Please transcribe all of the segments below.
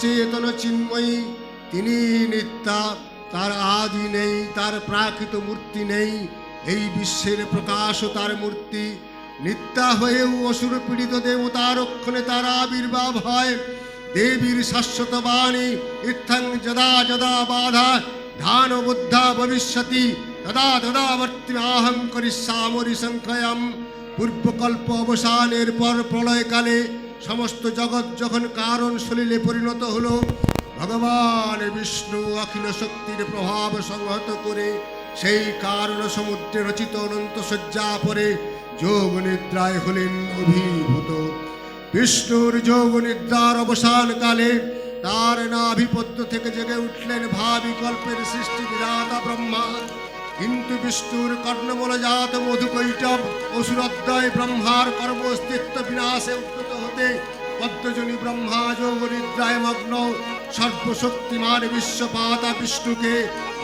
সচেতন চিন্ময়ী। তিনি নিত্যা, তার আদি নেই, তার প্রাকৃত মূর্তি নেই। এই বিশ্বের প্রকাশ তার মূর্তি। নিত্যা হয়েও অসুর পীড়িত দেবতার রক্ষণে তার আবির্ভাব হয়। দেবীর শাশ্বত বাণী ইত্থং যদা যদা বাধা, ধান বুদ্ধা ভবিষ্যতি, তদা তদা বর্তিমাহং করিষ্যামরি সংখ্যয়ম পূর্বকল্প অবসানের পর প্রলয়কালে সমস্ত জগৎ যখন কারণ সলিলে পরিণত হলো, ভগবান বিষ্ণু অখিল শক্তির প্রভাব সংহত করে সেই কারণ সমুদ্রে রচিত অনন্ত শয্যা পরে যোগ নিদ্রায় হলেন অভিভূত। বিষ্ণুর যোগ নিদ্রার অবসানকালে তার নাভিপত্য থেকে জেগে উঠলেন ভাবিকল্পের সৃষ্টি বিরাতা ব্রহ্মা। কিন্তু বিষ্ণুর কর্ণমূল জাত মধুকৈটব অসুরদ্বয় ব্রহ্মার কর্ম অস্তিত্ব বিনাশে উদ্যত হতে পদ্মজনী ব্রহ্মা যোগ নিদ্রায় মগ্ন সর্বশক্তিমান বিশ্বপাতা বিষ্ণুকে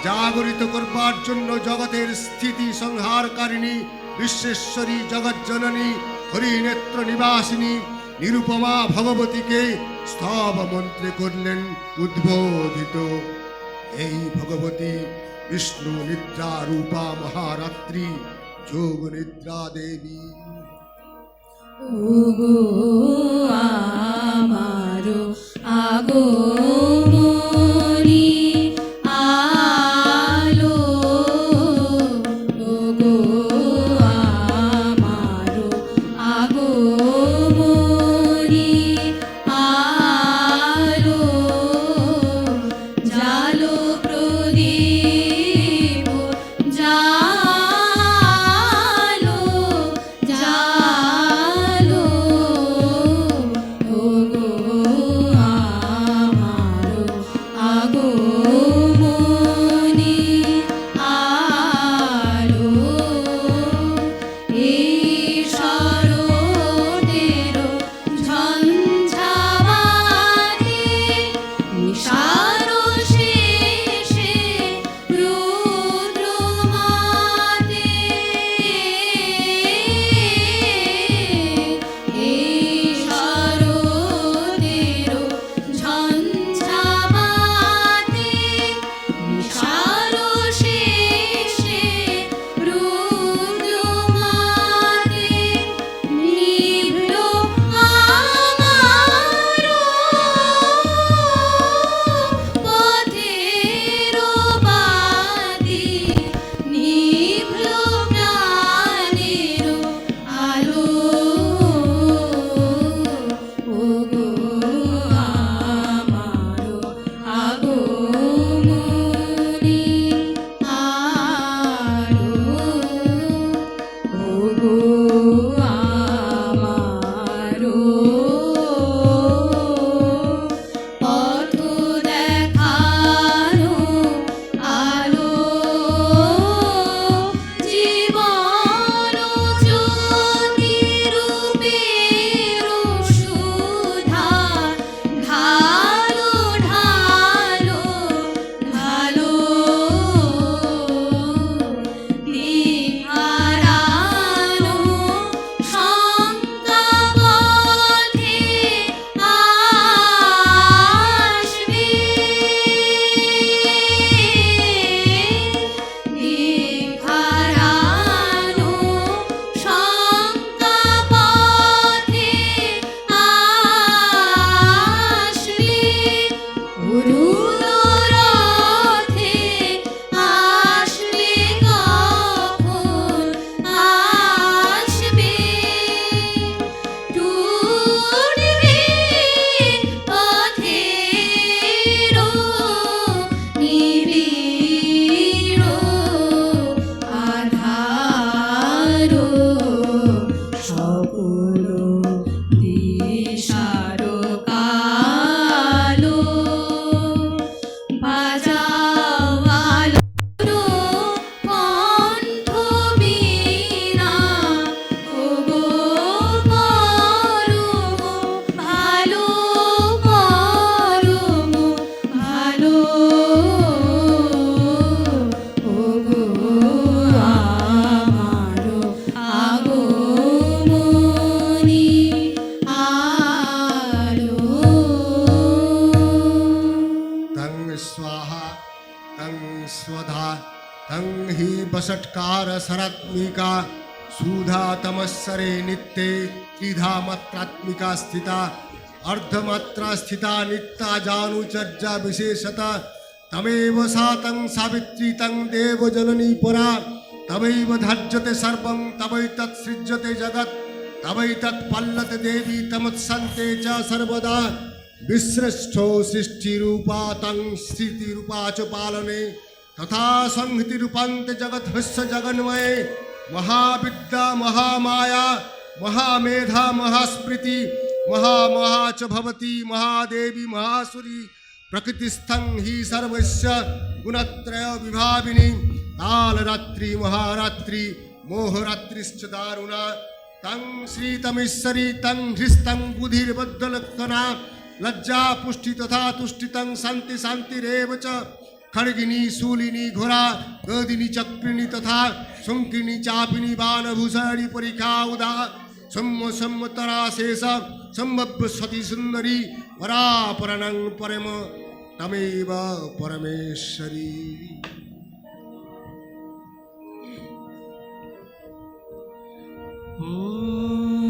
জাগরিত করবার জন্য জগতের স্থিতি সংহারকারিণী, বিশ্বেশ্বরী জগজ্জননী, হরিনেত্র নিবাসিনী, নিরুপমা ভগবতীকে স্তব মন্ত্রে করলেন উদ্বোধিত। এই ভগবতী বিষ্ণু নিদ্রা রূপা মহারাত্রি যোগ নিদ্রা দেবী। ওগো আমারো আগমনী तमस्सरे नित्ये त्रिधा मात्रात्मिका स्थिता, अर्धमात्रा स्थिता नित्या जानुचर्या विशेषता। तमेव सा तं सावित्री तं देवजननी परा। तमैव धार्यते सर्वं तवैतत् सृज्यते जगत्। तवैतत् पल्लते देवी, तमुत्सन्ते च सर्वदा। विसृष्टो सृष्टिरूपा तं स्थितिरूपा च पालने। तथा संहतिरूपान्ते जगत्हस्य जगन्मये। महाविद्या, महामाया, महामेधा, महास्मृति, महामहा च भवति, महादेवी, महासुरी, प्रकृतिस्थं हि सर्वस्य गुणत्रय विभाविनी, कालरात्रि, महारात्रि, मोहरात्रिश्च दारुणा। तं श्रीतमीश्वरी, तं हृस्तं बुधिर्बद्धलक्षणा लज्जा पुष्टि तथा तुष्टितं शान्ति शान्तिरेव च। खड्गिनी शूलिनी घोरा गदिनी चक्रिणी तथा शुङ्किनी चापिनी बाणभूषणी परिखा उदा सम्म सम्मतरा शेष सम्भव्य सती सुन्दरी परापरणं परम तमेव परमेश्वरी তবু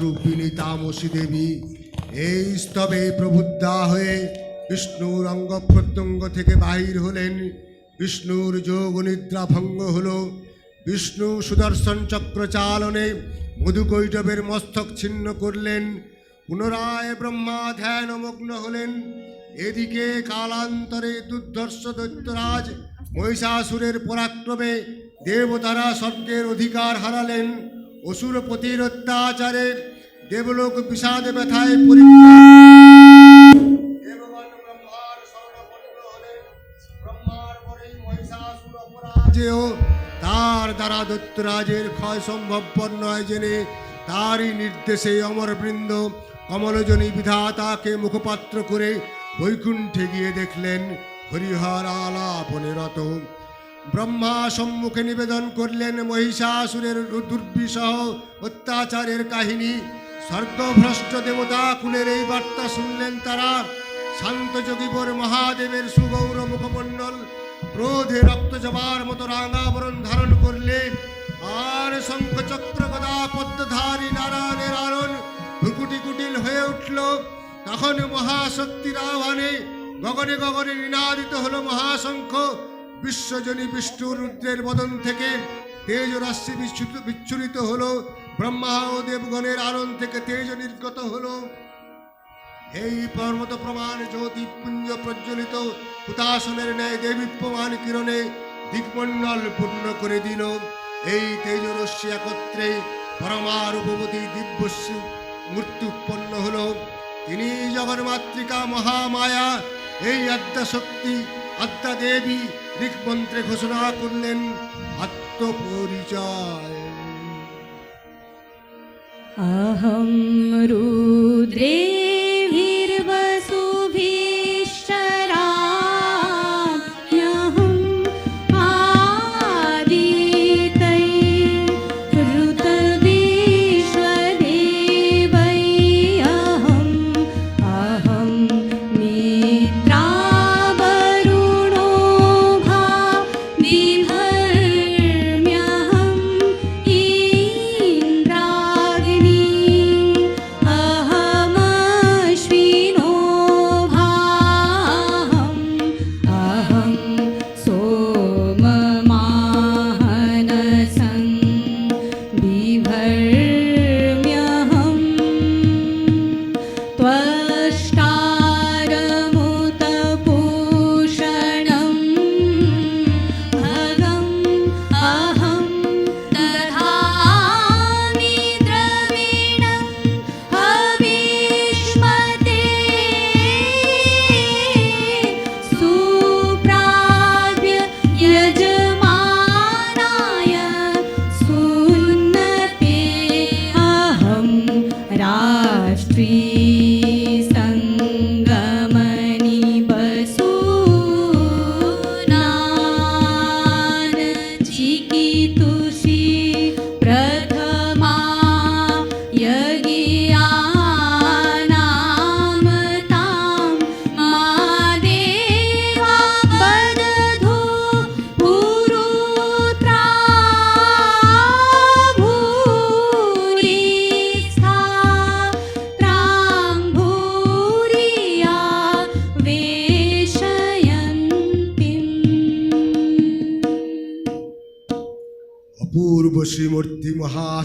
রূপিণী তামসী দেবী এই স্তবে প্রবুদ্ধা হয়ে বিষ্ণুর অঙ্গ প্রত্যঙ্গ থেকে বাহির হলেন। বিষ্ণুর যোগ নিদ্রা ভঙ্গ হল। বিষ্ণু সুদর্শন চক্র চালনে মধুকৈটবের মস্তক ছিন্ন করলেন। পুনরায় ব্রহ্মা ধ্যানমগ্ন হলেন। এদিকে কালান্তরে দুর্ধর্ষ দৈত্যরাজ মহিষাসুরের পরাক্রমে দেবতারা স্বর্গের অধিকার হারালেন। অসুরপতির অত্যাচারে দেবলোক বিষাদ ব্যথায় অপরাজেয়। তার দ্বারা দৈত্যরাজের ক্ষয় সম্ভবপর নয় জেনে তারই নির্দেশে অমরবৃন্দ কমলজনী বিধাতাকে মুখপাত্র করে বৈকুণ্ঠে গিয়ে দেখলেন, হরিহর আলাপনে রত ব্রহ্মা সম্মুখে নিবেদন করলেন মহিষাসুরের দুর্বিষহ অত্যাচারের কাহিনী। স্বর্গভ্রষ্ট দেবতা কুলের এই বার্তা শুনলেন তারা। শান্ত যোগীবর মহাদেবের সুগৌর মুখমণ্ডল, ক্রোধে রক্ত জবার মতো রাঙাবরণ ধারণ করলে আর শঙ্খ চক্র গদা পদ্মধারী নারায়ণের আরণ ভুকুটি কুটিল হয়ে উঠল। তখন মহাশক্তির আহ্বানে গগনে গগনে নিনাদিত হলো মহাশঙ্খ। বিশ্বজনী বিষ্ণু রুদ্রের বদন থেকে তেজ রাশি বিচ্ছুরিত হলো, ব্রহ্মা ও দেবগণের আরণ থেকে তেজ নির্গত হলো। এই পর্বত প্রমাণ জ্যোতি পুঞ্জ প্রজ্বলিত হুতাসনের ন্যায় দেবী প্রমাণ কিরণে দিকমণ্ডল পূর্ণ করে দিল। এই তেজরশ্মি একত্রে পরমারূপবতী দিব্যশ্রী মূর্তি উৎপন্ন হল। তিনি জগন্মাতৃকা মহামায়া, এই আদ্যা শক্তি আদ্যা দেবী দিকমন্ত্রে ঘোষণা করলেন আত্মপরিচয় अहं रुद्रेभिर्वसुभिश्चराम्यहम्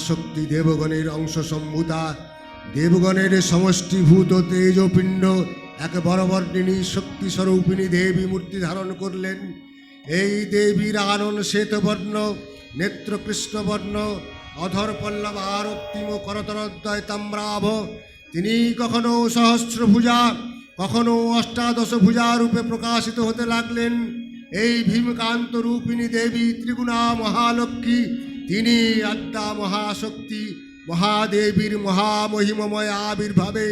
মহাশক্তি দেবগণের অংশ সম্ভূতা। দেবগণের সমষ্টিভূত তেজপিণ্ড এক বরবর্ণিনী শক্তি স্বরূপিণী দেবী মূর্তি ধারণ করলেন। এই দেবীর আনন শ্বেতবর্ণ নেত্র কৃষ্ণবর্ণ অধর পল্লব আরক্তিম করতরদ্বয় তাম্রাভ তিনি কখনো সহস্র ভুজা কখনো অষ্টাদশ ভুজা রূপে প্রকাশিত হতে লাগলেন। এই ভীমকান্ত রূপিণী দেবী ত্রিগুণা মহালক্ষ্মী তিনি আদ্যা মহাশক্তি, মহাদেবীর মহামহিমময় আবির্ভাবে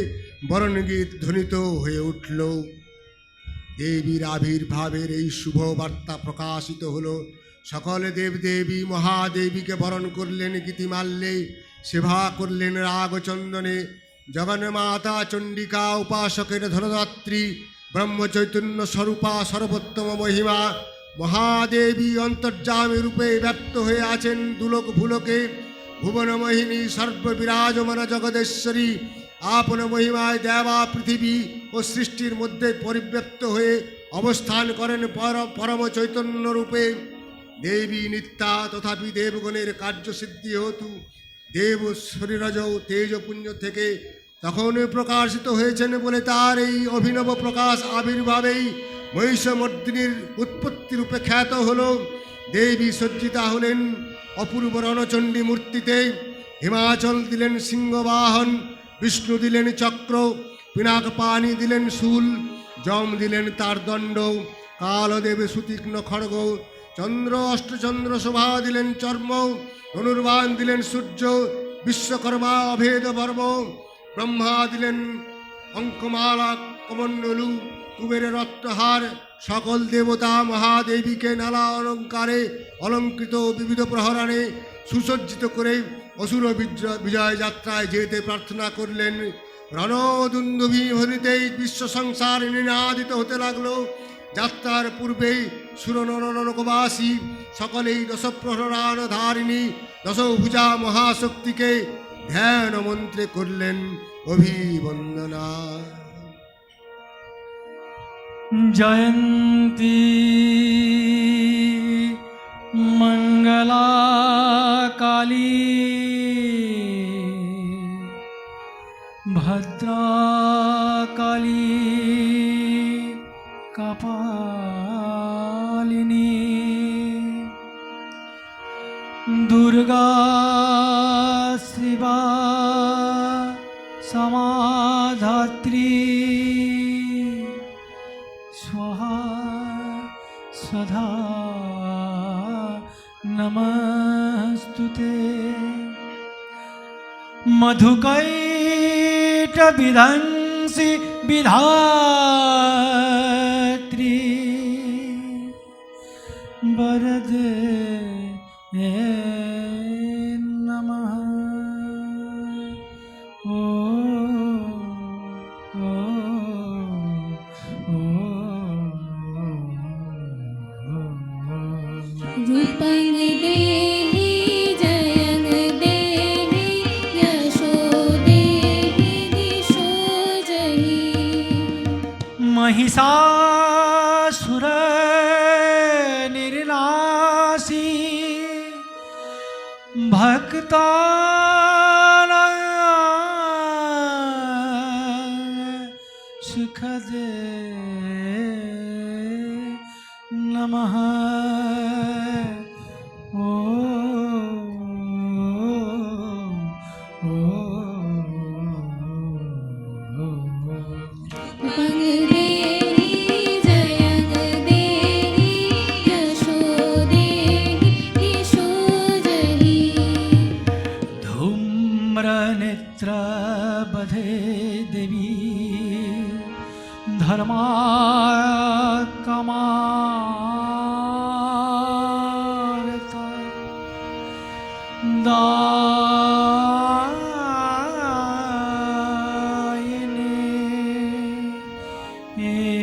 বরণগীত ধ্বনিত হয়ে উঠল। দেবীর আবির্ভাবের এই শুভ বার্তা প্রকাশিত হল। সকলে দেবদেবী মহাদেবীকে বরণ করলেন গীতিমাল্যে, সেবা করলেন রাগচন্দনে। জগন্মাতা চণ্ডিকা উপাসকের ধনদাত্রী, ব্রহ্মচৈতন্য স্বরূপা সর্বোত্তম মহিমা মহাদেবী অন্তর্যামী রূপে ব্যক্ত হয়ে আছেন দুলোক ভুলোকে। ভুবনমোহিনী সর্ববিরাজমান জগদেশ্বরী। আপন মহিমায় দেবা পৃথিবী ও সৃষ্টির মধ্যে পরিব্যক্ত হয়ে অবস্থান করেন পর- পরম চৈতন্য রূপে। দেবী নিত্যা তথাপি দেবগণের কার্যসিদ্ধি হতু। দেব শরীরজ তেজপুঞ্জ থেকে তখন প্রকাশিত হয়েছেন বলে তার এই অভিনব প্রকাশ আবির্ভাবেই মহিষমর্দিনীর উৎপত্তি রূপে খ্যাত হল দেবী সজ্জিতা হলেন অপূর্ব রণচণ্ডী মূর্তিতে। হিমাচল দিলেন সিংহবাহন, বিষ্ণু দিলেন চক্র পিনাক পানি দিলেন শুল, যম দিলেন তার দণ্ড, কালদেব সুতীক্ষ্ণ খড়গ, চন্দ্র অষ্টচন্দ্র শোভা দিলেন চর্ম, ধনুর্বাণ দিলেন সূর্য, বিশ্বকর্মা অভেদ বর্ম, ব্রহ্মা দিলেন অঙ্কমালা কমণ্ডলু কুবেরের রত্নহার সকল দেবতা মহাদেবীকে নানা অলঙ্কারে অলঙ্কৃত বিবিধ প্রহরণে সুসজ্জিত করে অসুর বিজয় যাত্রায় যেতে প্রার্থনা করলেন। রণদুন্দুভি হরিতেই বিশ্ব সংসার নিনাদিত হতে লাগল। যাত্রার পূর্বেই সুরনরকবাসী সকলেই দশপ্রহরান ধারিণী দশভুজা মহাশক্তিকে ধ্যান মন্ত্রে করলেন। অভিবন্দনা। জয়ন্তী মধুকৈট বিধংসি বিধাত্রী বরদ খাজে নমহা Yeah.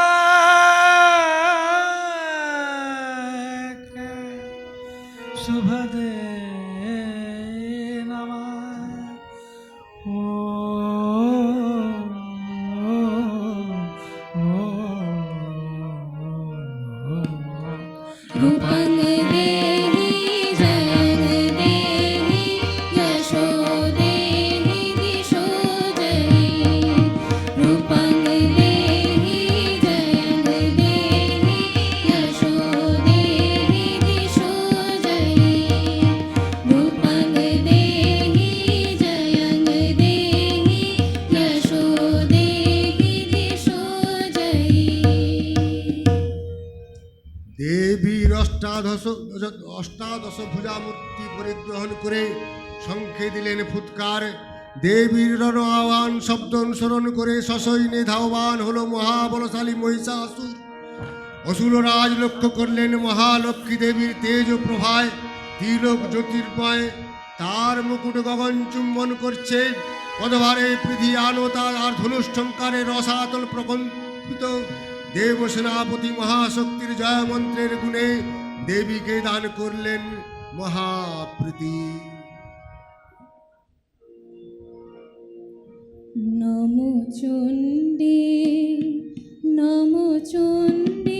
ফুৎকার দেবীর আহ্বান শব্দ অনুসরণ করে সসৈন্যে ধাওবান হলো মহাবলশালী মহিষাসুর। অসুর রাজ লক্ষ্য করলেন মহালক্ষ্মী দেবীর তেজ ও প্রভায়, তিলক জ্যোতির্ময় তার মুকুট গগন চুম্বন করছে, পদভারে পৃথি আনতা আর ধনুষ্টঙ্কারে রসাতল প্রকম্পিত। দেব সেনাপতি মহাশক্তির জয় মন্ত্রের গুণে দেবীকে দান করলেন মহাপ্রীতি। নমো চণ্ডী নমো চণ্ডী।